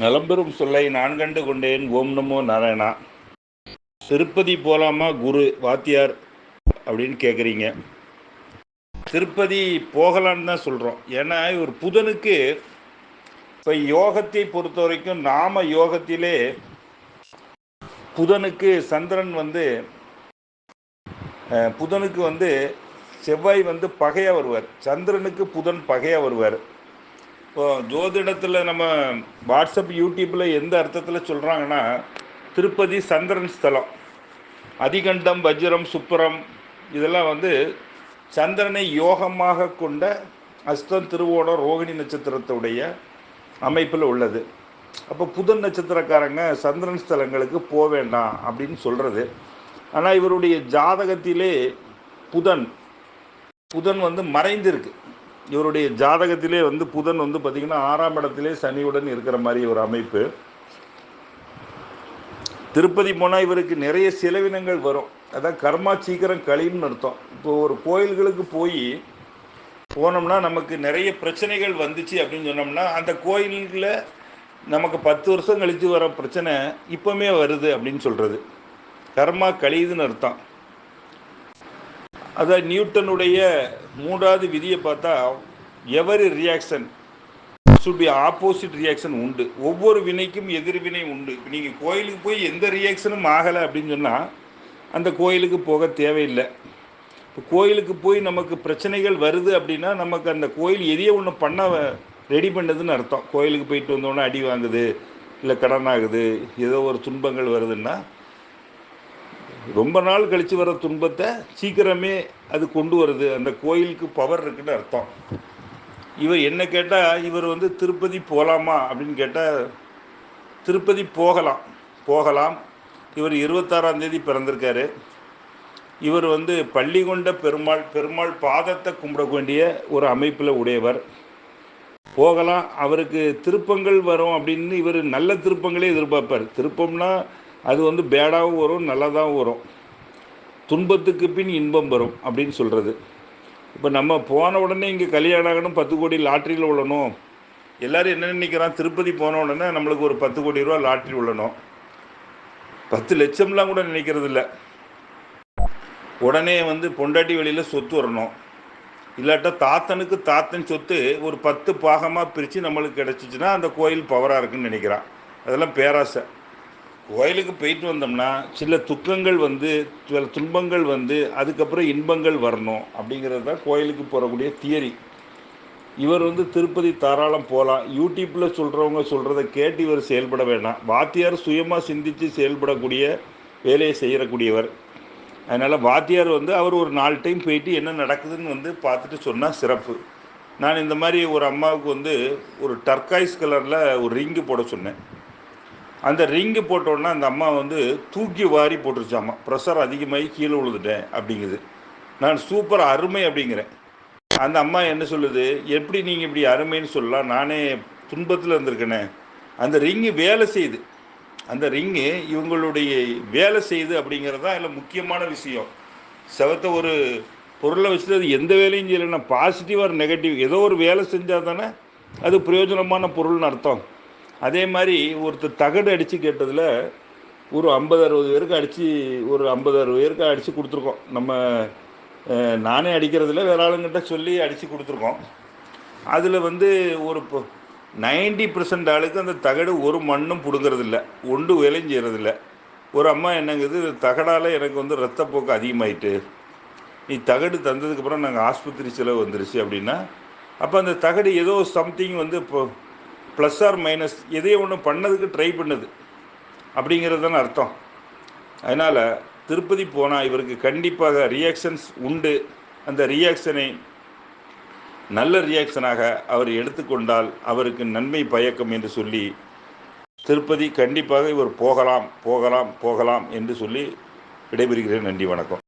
நலம்பெறும் சொல்லை நான் கண்டு கொண்டேன். ஓம் நமோ நாராயணா. திருப்பதி போகலாமா குரு வாத்தியார் அப்படின்னு கேட்குறீங்க திருப்பதி போகலான்னு தான் சொல்கிறோம் ஏன்னா ஒரு புதனுக்கு இப்போ யோகத்தை பொறுத்த வரைக்கும் நாம யோகத்திலே புதனுக்கு சந்திரன் வந்து புதனுக்கு வந்து செவ்வாய் வந்து பகையாக வருவார். சந்திரனுக்கு புதன் பகையாக வருவார். இப்போது ஜோதிடத்தில் நம்ம வாட்ஸ்அப் யூடியூப்பில் எந்த அர்த்தத்தில் சொல்கிறாங்கன்னா திருப்பதி சந்திரன் ஸ்தலம் அதிகண்டம் வஜ்ரம் சுப்புரம் இதெல்லாம் வந்து சந்திரனை யோகமாக கொண்ட அஸ்தம் திருவோணம் ரோகிணி நட்சத்திரத்துடைய அமைப்பில் உள்ளது. அப்போ புதன் நட்சத்திரக்காரங்க சந்திரன் ஸ்தலங்களுக்கு போக வேண்டாம் அப்படின்னு சொல்கிறது ஆனால் இவருடைய ஜாதகத்திலே புதன் புதன் வந்து மறைந்திருக்கு. இவருடைய ஜாதகத்திலே வந்து புதன் வந்து பார்த்திங்கன்னா ஆறாம் இடத்திலே சனியுடன் இருக்கிற மாதிரி ஒரு அமைப்பு. திருப்பதி போனால் இவருக்கு நிறைய செலவினங்கள் வரும். அதான் கர்மா சீக்கிரம் கழியும்னு அர்த்தம். இப்போ ஒரு கோயில்களுக்கு போய் போனோம்னா நமக்கு நிறைய பிரச்சனைகள் வந்துச்சு அப்படின்னு சொன்னோம்னா அந்த கோயிலில் நமக்கு பத்து வருஷம் கழித்து வர பிரச்சனை இப்போமே வருது அப்படின்னு சொல்கிறது கர்மா கழியுதுன்னு அர்த்தம். அதான் நியூட்டனுடைய மூன்றாவது விதியை பார்த்தா every reaction should be opposite reaction உண்டு. ஒவ்வொரு வினைக்கும் எதிர்வினை உண்டு. இப்போ நீங்கள் கோயிலுக்கு போய் எந்த ரியாக்ஷனும் ஆகலை அப்படின்னு சொன்னால் அந்த கோயிலுக்கு போக தேவையில்லை. இப்போ கோயிலுக்கு போய் நமக்கு பிரச்சனைகள் வருது அப்படின்னா நமக்கு அந்த கோயில் எதையோ ஒன்று பண்ண ரெடி பண்ணதுன்னு அர்த்தம். கோயிலுக்கு போயிட்டு வந்தோடனே அடி வாங்குது இல்லை கடன் ஆகுது ஏதோ ஒரு துன்பங்கள் வருதுன்னா ரொம்ப நாள் கழித்து வர துன்பத்தை சீக்கிரமே அது கொண்டு வருது. அந்த கோயிலுக்கு பவர் இருக்குன்னு அர்த்தம். இவர் என்ன கேட்டால் இவர் வந்து திருப்பதி போகலாமா அப்படின்னு கேட்டால் திருப்பதி போகலாம். போகலாம். இவர் இருபத்தாறாம் தேதி பிறந்திருக்காரு. இவர் வந்து பள்ளி கொண்ட பெருமாள் பெருமாள் பாதத்தை கும்பிட வேண்டிய ஒரு அமைப்பில் உடையவர். போகலாம். அவருக்கு திருப்பங்கள் வரும் அப்படின்னு இவர் நல்ல திருப்பங்களே எதிர்பார்ப்பார். திருப்பம்னா அது வந்து பேடாகவும் வரும் நல்லதாகவும் வரும். துன்பத்துக்கு பின் இன்பம் வரும் அப்படின்னு சொல்கிறது இப்போ நம்ம போன உடனே இங்கே கல்யாணம் ஆகணும் பத்து கோடி லாட்ரியில் விழணும் எல்லோரும் என்ன நினைக்கிறான்? திருப்பதி போன உடனே நம்மளுக்கு ஒரு பத்து கோடி ரூபா லாட்ரி விழணும் பத்து லட்சம்லாம் கூட நினைக்கிறது இல்லை. உடனே வந்து பொண்டாட்டி வெளியில் சொத்து வரணும். இல்லாட்டா தாத்தனுக்கு தாத்தன் சொத்து ஒரு பத்து பாகமாக பிரித்து நம்மளுக்கு கிடச்சிச்சின்னா அந்த கோயில் பவராக இருக்குன்னு நினைக்கிறான். அதெல்லாம் பேராசை. கோயிலுக்கு போயிட்டு வந்தோம்னா சில துக்கங்கள் வந்து சில துன்பங்கள் வந்து அதுக்கப்புறம் இன்பங்கள் வரணும் அப்படிங்கிறது தான் கோயிலுக்கு போகக்கூடிய தியரி. இவர் வந்து திருப்பதி தாராளம் போகலாம் யூடியூப்பில் சொல்கிறவங்க சொல்கிறத கேட்டு இவர் செயல்பட வேண்டாம். வாத்தியார் சுயமாக சிந்தித்து செயல்படக்கூடிய வேலையை செய்யக்கூடியவர் அதனால் வாத்தியார் வந்து அவர் ஒரு நாலு டைம் போயிட்டு என்ன நடக்குதுன்னு வந்து பார்த்துட்டு சொன்னால் சிறப்பு. நான் இந்த மாதிரி ஒரு அம்மாவுக்கு வந்து ஒரு டர்காய்ஸ் கலரில் ஒரு ரிங்கு போட சொன்னேன். அந்த ரிங்கு போட்டோடனே அந்த அம்மா வந்து தூக்கி வாரி போட்டுருச்சாம்மா ப்ரெஷர் அதிகமாகி கீழே விழுந்துட்டேன் அப்படிங்குது. நான் சூப்பர் அருமை அப்படிங்கிறேன். அந்த அம்மா என்ன சொல்லுது? எப்படி நீங்கள் இப்படி அருமைன்னு சொல்லலாம். நானே துன்பத்தில் இருந்திருக்கேனே. அந்த ரிங்கு வேலை செய்யுது. அந்த ரிங்கு இவங்களுடைய வேலை செய்யுது அப்படிங்கிறது தான் இதில் முக்கியமான விஷயம்? செவத்தை ஒரு பொருளை வச்சுட்டு அது எந்த வேலையும் செய்யலைன்னா பாசிட்டிவ் ஆர் நெகட்டிவ் ஏதோ ஒரு வேலை செஞ்சால் தானே அது பிரயோஜனமான பொருள்னு அர்த்தம். அதே மாதிரி ஒருத்தர் தகடு அடித்து கேட்டதில் ஒரு ஐம்பது அறுபது பேருக்கு அடித்து ஒரு ஐம்பது அறுபது பேருக்கு அடித்து கொடுத்துருக்கோம். நம்ம நானே அடிக்கிறதில்ல வேற ஆளுங்கிட்ட சொல்லி அடித்து கொடுத்துருக்கோம். அதில் வந்து ஒரு நைன்டி பர்சன்ட் ஆளுக்கு அந்த தகடு ஒரு மண்ணும் பிடுங்கிறதில்ல ஒன்று வேலையும் செய்கிறதில்ல ஒரு அம்மா என்னங்குது தகடால் எனக்கு வந்து ரத்தப்போக்கு அதிகமாயிட்டு நீ தகடு தந்ததுக்கப்புறம் நாங்கள் ஆஸ்பத்திரி செலவு வந்துருச்சு அப்படின்னா அப்போ அந்த தகடு ஏதோ சம்திங் வந்து இப்போ ப்ளஸ் ஆர் மைனஸ் எதையோ ஒன்று பண்ணதுக்கு ட்ரை பண்ணுது. அப்படிங்கிறது தானே அர்த்தம். அதனால் திருப்பதி போனால் இவருக்கு கண்டிப்பாக ரியாக்ஷன்ஸ் உண்டு. அந்த ரியாக்ஷனை நல்ல ரியாக்ஷனாக அவர் எடுத்துக்கொண்டால் அவருக்கு நன்மை பயக்கும் என்று சொல்லி திருப்பதி கண்டிப்பாக இவர் போகலாம் போகலாம் போகலாம் என்று சொல்லி விடைபெறுகிறேன். நன்றி வணக்கம்.